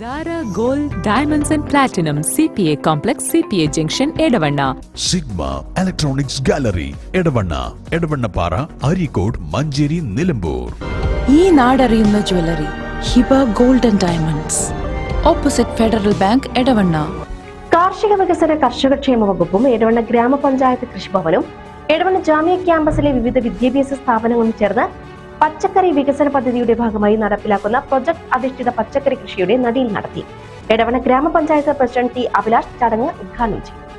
Zara Gold Diamonds and Platinum CPA Complex CPA junction Edavanna sigma electronics gallery Edavanna Edavannappara Areekode Manjeri Nilambur ഈ നാടറിയുന്ന jewellery Hiba gold and diamonds opposite Federal Bank Edavanna കാർഷിക വികസന കർഷകക്ഷേമ വകുപ്പും എടവണ്ണ ഗ്രാമപഞ്ചായത്ത് കൃഷിഭവനും എടവണ്ണ ജാമ്യ ക്യാമ്പസിലെ വിവിധ വിദ്യാഭ്യാസ സ്ഥാപനങ്ങളും ചേർന്ന് പച്ചക്കറി വികസന പദ്ധതിയുടെ ഭാഗമായി നടപ്പിലാക്കുന്ന പ്രൊജക്ട് അധിഷ്ഠിത പച്ചക്കറി കൃഷിയുടെ നടിയിൽ നടത്തി. എടവണ ഗ്രാമപഞ്ചായത്ത് പ്രസിഡന്റ് ടി അഭിലാഷ് ചടങ്ങ് ഉദ്ഘാടനം ചെയ്തു.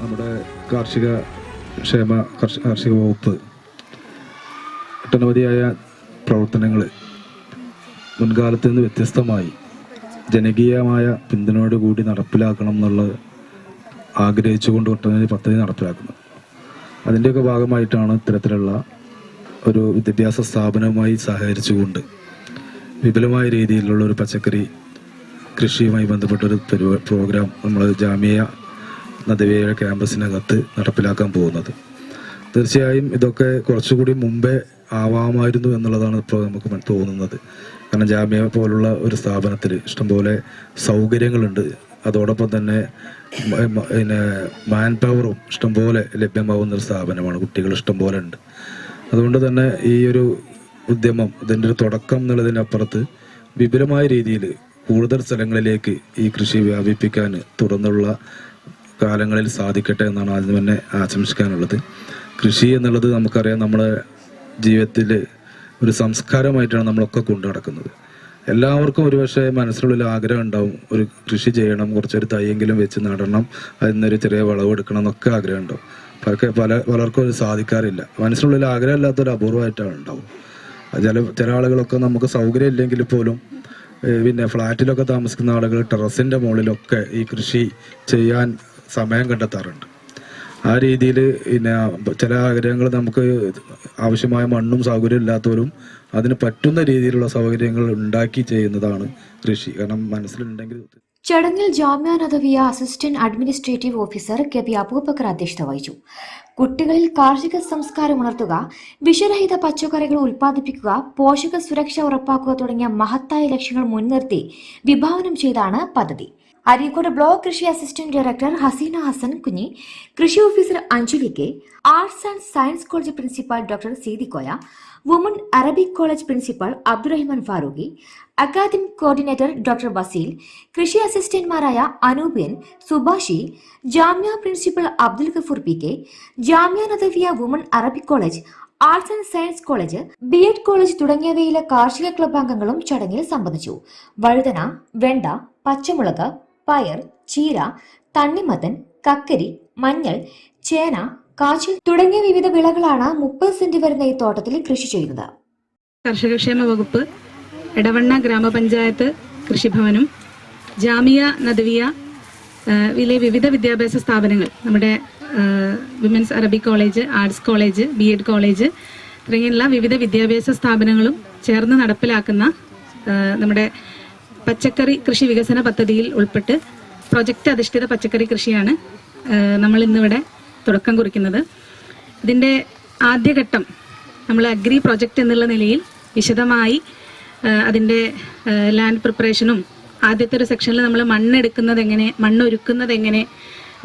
നമ്മുടെ കാർഷിക ക്ഷേമ കർഷ- കാർഷിക വകുപ്പ് ഒട്ടനവധിയായ പ്രവർത്തനങ്ങൾ മുൻകാലത്ത് നിന്ന് വ്യത്യസ്തമായി ജനകീയമായ പിന്തുണയോടുകൂടി നടപ്പിലാക്കണം എന്നുള്ള ആഗ്രഹിച്ചുകൊണ്ട് ഒട്ടനവധി പദ്ധതി നടപ്പിലാക്കുന്നത് അതിന്റെയൊക്കെ ഭാഗമായിട്ടാണ് ഇത്തരത്തിലുള്ള ഒരു വിദ്യാഭ്യാസ സ്ഥാപനവുമായി സഹകരിച്ചുകൊണ്ട് വിപുലമായ രീതിയിലുള്ള ഒരു പച്ചക്കറി കൃഷിയുമായി ബന്ധപ്പെട്ടൊരു പരിപാ- പ്രോഗ്രാം നമ്മൾ ജാമ്യ നദവിയുടെ ക്യാമ്പസിനകത്ത് നടപ്പിലാക്കാൻ പോകുന്നത്. തീർച്ചയായും ഇതൊക്കെ കുറച്ചുകൂടി മുമ്പേ ആവാമായിരുന്നു എന്നുള്ളതാണ് ഇപ്പോൾ നമുക്ക് തോന്നുന്നത്. കാരണം ജാമ്യ പോലുള്ള ഒരു സ്ഥാപനത്തിൽ ഇഷ്ടംപോലെ സൗകര്യങ്ങളുണ്ട്. അതോടൊപ്പം തന്നെ പിന്നെ മാൻ പവറും ഇഷ്ടംപോലെ ലഭ്യമാവുന്ന ഒരു സ്ഥാപനമാണ്. കുട്ടികൾ ഇഷ്ടംപോലെ ഉണ്ട്. അതുകൊണ്ട് തന്നെ ഈ ഒരു ഉദ്യമം ഇതിന്റെ ഒരു തുടക്കം എന്നുള്ളതിനപ്പുറത്ത് വിപുലമായ രീതിയിൽ കൂടുതൽ സ്ഥലങ്ങളിലേക്ക് ഈ കൃഷി വ്യാപിപ്പിക്കാൻ തുടർന്നുള്ള കാലങ്ങളിൽ സാധിക്കട്ടെ എന്നാണ് ആദ്യം തന്നെ ആശംസിക്കാനുള്ളത്. കൃഷി എന്നുള്ളത് നമുക്കറിയാം നമ്മുടെ ജീവിതത്തിൽ ഒരു സംസ്കാരമായിട്ടാണ് നമ്മളൊക്കെ കൊണ്ടു നടക്കുന്നത്. എല്ലാവർക്കും ഒരുപക്ഷെ മനസ്സിനുള്ളിൽ ആഗ്രഹം ഉണ്ടാവും. ഒരു കൃഷി ചെയ്യണം കുറച്ചൊരു തൈയെങ്കിലും വെച്ച് നടണം അതിനൊരു ചെറിയ വിളവ് എടുക്കണം എന്നൊക്കെ ആഗ്രഹം ഉണ്ടാവും. പലക്കെ പല പലർക്കും അത് സാധിക്കാറില്ല. മനസ്സിനുള്ളിൽ ആഗ്രഹമില്ലാത്തൊരു അപൂർവമായിട്ടാണ് ഉണ്ടാവും. ചില ചില ആളുകളൊക്കെ നമുക്ക് സൗകര്യം ഇല്ലെങ്കിൽ പോലും പിന്നെ ഫ്ലാറ്റിലൊക്കെ താമസിക്കുന്ന ആളുകൾ ടെറസിന്റെ മുകളിലൊക്കെ ഈ കൃഷി ചെയ്യാൻ സമയം കണ്ടെത്താറുണ്ട്. ആ രീതിയിൽ പിന്നെ ചില ആഗ്രഹങ്ങൾ നമുക്ക് ആവശ്യമായ മണ്ണും സൗകര്യം ഇല്ലാത്തവരും അതിന് പറ്റുന്ന രീതിയിലുള്ള സൗകര്യങ്ങൾ ഉണ്ടാക്കി ചെയ്യുന്നതാണ് കൃഷി. കാരണം മനസ്സിലുണ്ടെങ്കിൽ ചടങ്ങിൽ Jamianadviya assistant administrative officer K P Abubakar അധ്യക്ഷത വഹിച്ചു. കുട്ടികളിൽ കാർഷിക സംസ്കാരം ഉണർത്തുക വിഷരഹിത പച്ചക്കറികൾ ഉൽപ്പാദിപ്പിക്കുക പോഷക സുരക്ഷ ഉറപ്പാക്കുക തുടങ്ങിയ മഹത്തായ ലക്ഷ്യങ്ങൾ മുൻനിർത്തി വിഭാവനം ചെയ്താണ് പദ്ധതി. അരീക്കോട് ബ്ലോക്ക് കൃഷി അസിസ്റ്റന്റ് ഡയറക്ടർ ഹസീന ഹസൻ കുഞ്ഞി കൃഷി officer Anjali K arts and science college principal doctor Seethikoya woman Arabic college principal Abdurahiman Farooqi academic coordinator doctor Basil കൃഷി അസിസ്റ്റന്റുമാരായ അനൂപിയൻ സുഭാഷി Jamia principal Abdul Gafoor P K Jamia Nadvia woman Arabic college arts and science college B Ed college തുടങ്ങിയവയിലെ കാർഷിക club അംഗങ്ങളും ചടങ്ങിൽ സംബന്ധിച്ചു. വഴുതന വെണ്ട പച്ചമുളക് പയർ ചീര തണ്ണിമത്തൻ കക്കരി മഞ്ഞൾ ചേന കാച്ചിൽ തുടങ്ങിയ വിവിധ വിളകളാണ് മുപ്പത് സെന്റ് വരുന്ന ഈ തോട്ടത്തിൽ കൃഷി ചെയ്യുന്നത്. കർഷകക്ഷേമ വകുപ്പ് എടവണ്ണ ഗ്രാമപഞ്ചായത്ത് കൃഷിഭവനും ജാമിയ നദവിയ വിലെ വിവിധ വിദ്യാഭ്യാസ സ്ഥാപനങ്ങൾ നമ്മുടെ women's Arabic college arts college B Ed college തുടങ്ങിയുള്ള വിവിധ വിദ്യാഭ്യാസ സ്ഥാപനങ്ങളും ചേർന്ന് നടപ്പിലാക്കുന്ന നമ്മുടെ പച്ചക്കറി കൃഷി വികസന പദ്ധതിയിൽ ഉൾപ്പെട്ട് പ്രൊജക്റ്റ് അധിഷ്ഠിത പച്ചക്കറി കൃഷിയാണ് നമ്മൾ ഇന്നിവിടെ തുടക്കം കുറിക്കുന്നത്. ഇതിന്റെ ആദ്യഘട്ടം നമ്മൾ അഗ്രി പ്രൊജക്റ്റ് എന്നുള്ള നിലയിൽ വിശദമായി അതിന്റെ ലാൻഡ് പ്രിപ്പറേഷനും ആദ്യത്തെ ഒരു സെക്ഷനിൽ നമ്മൾ മണ്ണെടുക്കുന്നത് എങ്ങനെ മണ്ണൊരുക്കുന്നത് എങ്ങനെ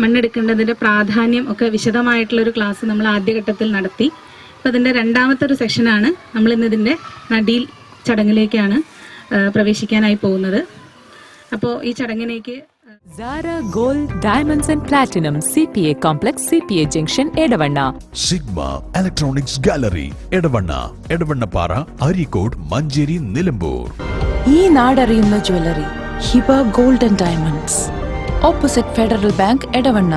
മണ്ണെടുക്കേണ്ടതിന്റെ പ്രാധാന്യം ഒക്കെ വിശദമായിട്ടുള്ള ഒരു ക്ലാസ് നമ്മൾ ആദ്യഘട്ടത്തിൽ നടത്തി. അപ്പോൾ അതിന്റെ രണ്ടാമത്തെ ഒരു സെക്ഷനാണ് നമ്മൾ ഇന്ന് ഇതിന്റെ നടിയിൽ ചടങ്ങിലേക്കാണ് പ്രവേശിക്കാനായി പോകുന്നത്. അപ്പോൾ ഈ ചടങ്ങിലേക്ക് Zara Gold Diamonds and Platinum CPA Complex CPA Junction Edavanna sigma electronics gallery Edavanna Edavannappara Areekode Manjeri Nilambur ഈ നാടറിയുന്ന jewellery Hiba gold and diamonds opposite Federal Bank Edavanna